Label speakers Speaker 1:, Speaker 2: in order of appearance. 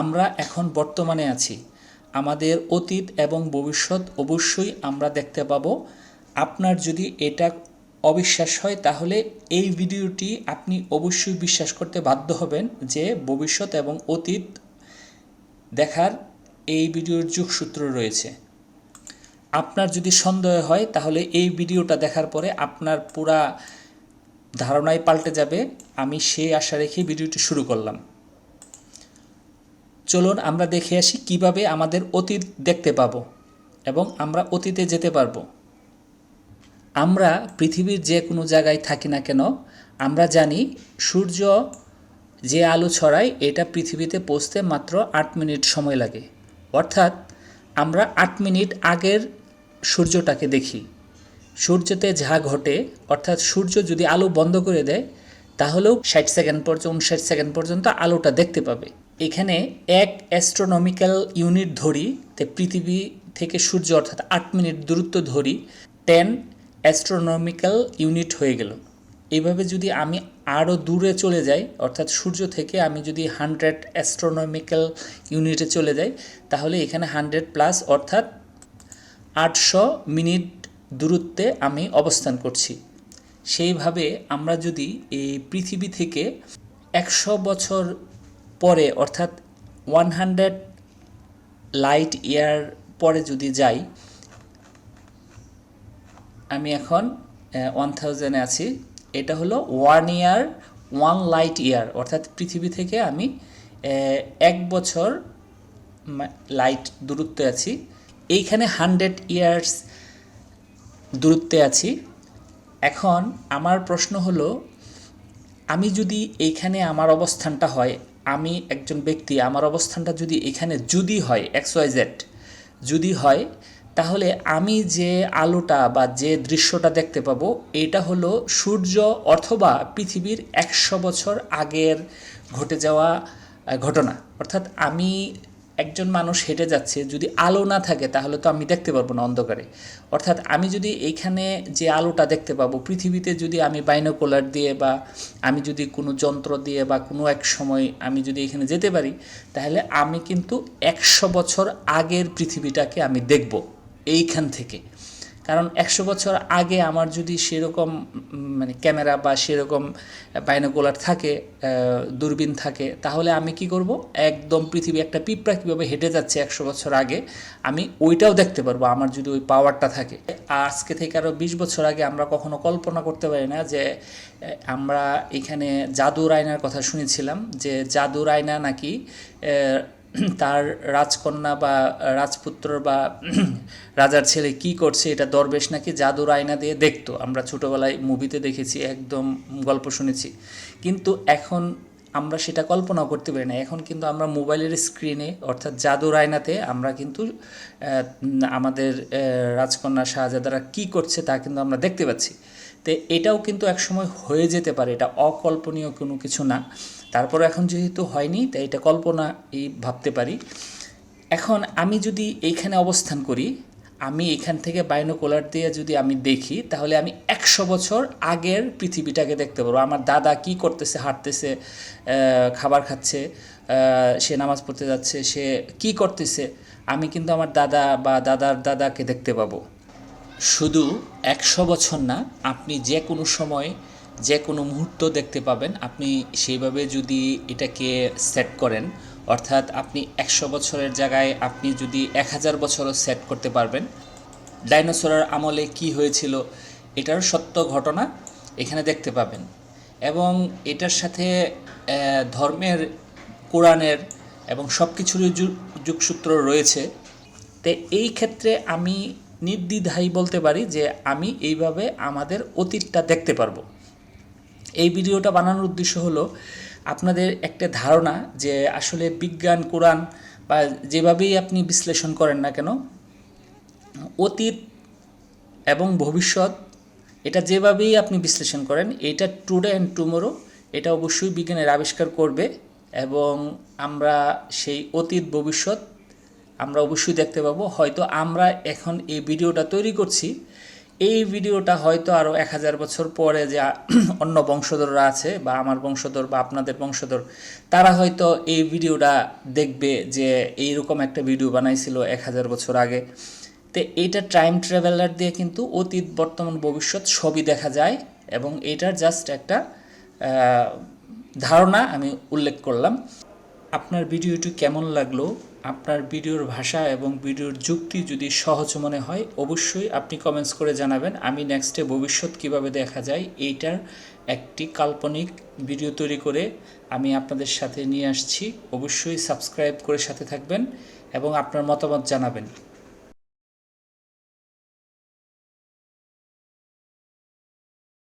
Speaker 1: আমরা এখন বর্তমানে আছি। আমাদের অতীত এবং ভবিষ্যৎ অবশ্যই আমরা দেখতে পাবো। আপনার যদি এটা অবিশ্বাস হয়, তাহলে এই ভিডিওটি আপনি অবশ্যই বিশ্বাস করতে বাধ্য হবেন যে ভবিষ্যৎ এবং অতীত দেখার এই ভিডিওর যুগসূত্র রয়েছে। আপনার যদি সন্দেহ হয়, তাহলে এই ভিডিওটা দেখার পরে আপনার পুরা ধারণাই পাল্টে যাবে। আমি সেই আশা রেখে ভিডিওটি শুরু করলাম। চলুন আমরা দেখে আসি কীভাবে আমাদের অতীত দেখতে পাবো এবং আমরা অতীতে যেতে পারব। আমরা পৃথিবীর যে কোনো জায়গায় থাকি না কেন, আমরা জানি সূর্য যে আলো ছড়ায় এটা পৃথিবীতে পৌঁছতে মাত্র আট মিনিট সময় লাগে। অর্থাৎ আমরা আট মিনিট আগের সূর্যটাকে দেখি। সূর্যতে যা ঘটে, অর্থাৎ সূর্য যদি আলো বন্ধ করে দেয়, তাহলেও ষাট সেকেন্ড পর্যন্ত উনষাট সেকেন্ড পর্যন্ত আলোটা দেখতে পাবে। এখানে এক অ্যাস্ট্রোনমিক্যাল ইউনিট ধরি, তে পৃথিবী থেকে সূর্য অর্থাৎ আট মিনিট দূরত্ব ধরি টেন অ্যাস্ট্রোনমিক্যাল ইউনিট হয়ে গেল। এইভাবে যদি আমি আরও দূরে চলে যাই, অর্থাৎ সূর্য থেকে আমি যদি হান্ড্রেড অ্যাস্ট্রোনমিক্যাল ইউনিটে চলে যাই, তাহলে এখানে হান্ড্রেড প্লাস অর্থাৎ আটশো মিনিট দূরত্বে আমি অবস্থান করছি। সেইভাবে আমরা যদি এই পৃথিবী থেকে একশো বছর পরে, অর্থাৎ ওয়ান হান্ড্রেড লাইট ইয়ার পরে যদি যাই, আমি এখন ওয়ান থাউজেন্ডে আছি, এটা হলো one year one light year অর্থাৎ পৃথিবী থেকে আমি এক বছর লাইট দূরত্বে আছি। এইখানে হান্ড্রেড ইয়ার্স দূরত্বে আছি। এখন আমার প্রশ্ন হলো, আমি যদি এইখানে আমার অবস্থানটা হয় আমি একজন ব্যক্তি, আমার অবস্থানটা যদি এখানে যদি হয় এক্স ওয়াই জেড যদি হয়, তাহলে আমি যে আলোটা বা যে দৃশ্যটা দেখতে পাবো, এটা হলো সূর্য অথবা পৃথিবীর একশো বছর আগের ঘটে যাওয়া ঘটনা। অর্থাৎ আমি একজন মানুষ হেঁটে যাচ্ছে, যদি আলো না থাকে, তাহলে তো আমি দেখতে পারব না অন্ধকারে। অর্থাৎ আমি যদি এইখানে যে আলোটা দেখতে পাবো, পৃথিবীতে যদি আমি বাইনোকুলার দিয়ে বা আমি যদি কোনো যন্ত্র দিয়ে বা কোনো এক সময় আমি যদি এখানে যেতে পারি, তাহলে আমি কিন্তু একশো বছর আগের পৃথিবীটাকে আমি দেখব, এইখান থেকে। কারণ একশো বছর আগে আমার যদি সেরকম মানে ক্যামেরা বা সেরকম বাইনোকুলার থাকে দূরবীন থাকে, তাহলে আমি কি করব? একদম পৃথিবী, একটা পিঁপড়া কীভাবে হেঁটে যাচ্ছে একশো বছর আগে, আমি ওইটাও দেখতে পারব, আমার যদি ওই পাওয়ারটা থাকে। আজকে থেকে আরও বিশ বছর আগে আমরা কখনো কল্পনা করতে পারি না যে আমরা এখানে জাদুর আয়নার কথা শুনেছিলাম যে জাদুর আয়না নাকি তার রাজকন্যা বা রাজপুত্র বা রাজার ছেলে কি করছে, এটা দরবেশ নাকি জাদুর আয়না দিয়ে দেখতো? আমরা ছোটোবেলায় মুভিতে দেখেছি, একদম গল্প শুনেছি। কিন্তু এখন আমরা সেটা কল্পনা করতে পারি না। এখন কিন্তু আমরা মোবাইলের স্ক্রিনে অর্থাৎ জাদুর আয়নাতে, আমরা কিন্তু আমাদের রাজকন্যা শাহজাদারা কি করছে তা কিন্তু আমরা দেখতে পাচ্ছি। তো এটাও কিন্তু একসময় হয়ে যেতে পারে। এটা অকল্পনীয় কোনো কিছু না। তারপর এখন যেহেতু হয়নি, তাই এটা কল্পনা এই ভাবতে পারি। এখন আমি যদি এইখানে অবস্থান করি, আমি এখান থেকে বাইনোকুলার দিয়ে যদি আমি দেখি, তাহলে আমি একশো বছর আগের পৃথিবীটাকে দেখতে পারব। আমার দাদা কি করতেছে, হাঁটতেছে খাবার খাচ্ছে সে নামাজ পড়তে যাচ্ছে, সে কি করতেছে, আমি কিন্তু আমার দাদা বা দাদার দাদাকে দেখতে পাবো। শুধু একশো বছর না, আপনি যে কোনো সময় যে কোনো মুহূর্ত দেখতে পাবেন। আপনি সেইভাবে যদি এটাকে সেট করেন, অর্থাৎ আপনি একশো বছরের জায়গায় আপনি যদি এক হাজার বছরও সেট করতে পারবেন, ডাইনোসরের আমলে কি হয়েছিল এটার সত্য ঘটনা এখানে দেখতে পাবেন। এবং এটার সাথে ধর্মের, কোরআনের এবং সব কিছুরই যুগসূত্র রয়েছে। তো এই ক্ষেত্রে আমি নির্দ্বিধায় বলতে পারি যে আমি এইভাবে আমাদের অতীতটা দেখতে পারব। এই ভিডিওটা বানানোর উদ্দেশ্য হলো আপনাদের একটা ধারণা যে আসলে বিজ্ঞান, কোরআন বা যেভাবেই আপনি বিশ্লেষণ করেন না কেন, অতীত এবং ভবিষ্যৎ, এটা যেভাবেই আপনি বিশ্লেষণ করেন, এটা টুডে অ্যান্ড টুমোরো, এটা অবশ্যই বিজ্ঞানের আবিষ্কার করবে এবং আমরা সেই অতীত, ভবিষ্যৎ আমরা অবশ্যই দেখতে পাবো। হয়তো আমরা এখন এই ভিডিওটা তৈরি করছি এই ভিডিওটা হয়তো আরও এক হাজার বছর পরে যে অন্য বংশধররা আছে বা আমার বংশধর বা আপনাদের বংশধর, তারা হয়তো এই ভিডিওটা দেখবে যে এইরকম একটা ভিডিও বানাইছিল এক হাজার বছর আগে। তো এইটা টাইম ট্রাভেলার দিয়ে কিন্তু অতীত, বর্তমান, ভবিষ্যৎ সবই দেখা যায় এবং এটার জাস্ট একটা ধারণা আমি উল্লেখ করলাম। আপনার ভিডিওটি কেমন লাগল? আপনার ভিডিওর ভাষা এবং ভিডিওর যুক্তি যদি সহজ মনে হয়, অবশ্যই আপনি কমেন্টস করে জানাবেন। আমি নেক্সটে ভবিষ্যৎ কীভাবে দেখা যায়, এইটার একটি কাল্পনিক ভিডিও তৈরি করে আমি আপনাদের সাথে নিয়ে আসছি। অবশ্যই সাবস্ক্রাইব করে সাথে থাকবেন এবং আপনার মতামত জানাবেন।